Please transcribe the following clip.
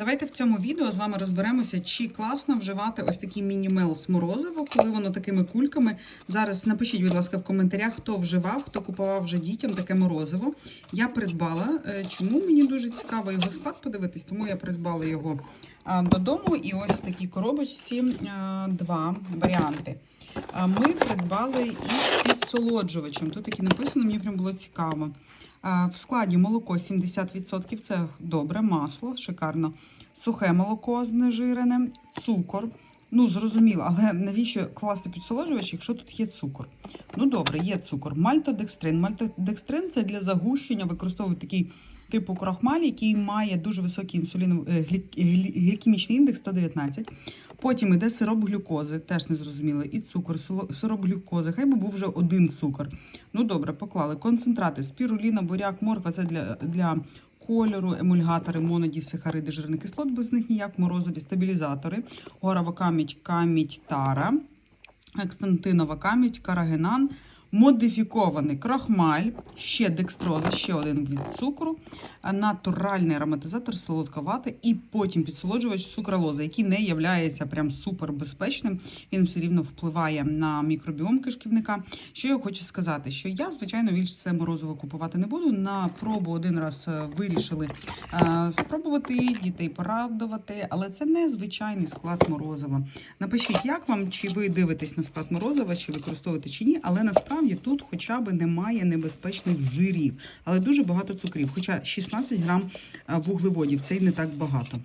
Давайте в цьому відео з вами розберемося, чи класно вживати ось такі міні-мелс морозиво, коли воно такими кульками. Зараз напишіть, будь ласка, в коментарях, хто вживав, хто купував вже дітям таке морозиво. Я придбала. Е, Чому мені дуже цікаво його склад подивитись, тому я придбала його додому. І ось в такій коробочці два варіанти. Ми придбали із підсолоджувачем. Тут таки написано, мені прям було цікаво. А, В складі молоко 70%, це добре, масло, шикарно. Сухе молоко знежирене, цукор. Ну, зрозуміло, але навіщо класти підсолоджувач, якщо тут є цукор? Ну, добре, є цукор. Мальтодекстрин. Мальтодекстрин це для загущення, використовують такий типу крохмаль, який має дуже високий інсулін, е, глі- глі- глікемічний індекс 119. Потім йде сироп глюкози, теж не зрозуміло, і цукор, сироп глюкози. Хай би був вже один цукор. Ну добре, поклали. Концентрати, спіруліна, буряк, морква це для, для кольору, емульгатори, моноді, сахариди, жирних кислот, без них ніяк, морозові, стабілізатори, горова камідь, камідь, тара, екстантинова камідь, карагенан, модифікований крохмаль, ще декстроза, ще один від цукру, натуральний ароматизатор, солодка вата і потім підсолоджувач сукралоза, який не є прям супер безпечним. Він все рівно впливає на мікробіом кишківника. Що я хочу сказати, що я, звичайно, більше це морозиво купувати не буду. На пробу один раз е, вирішили е, спробувати дітей порадувати, але це не звичайний склад морозива. Напишіть, як вам, чи ви дивитесь на склад морозива, чи використовуєте чи ні, але насправді тут хоча б немає небезпечних жирів, але дуже багато цукрів. Хоча 16 грам е, вуглеводів це й не так багато.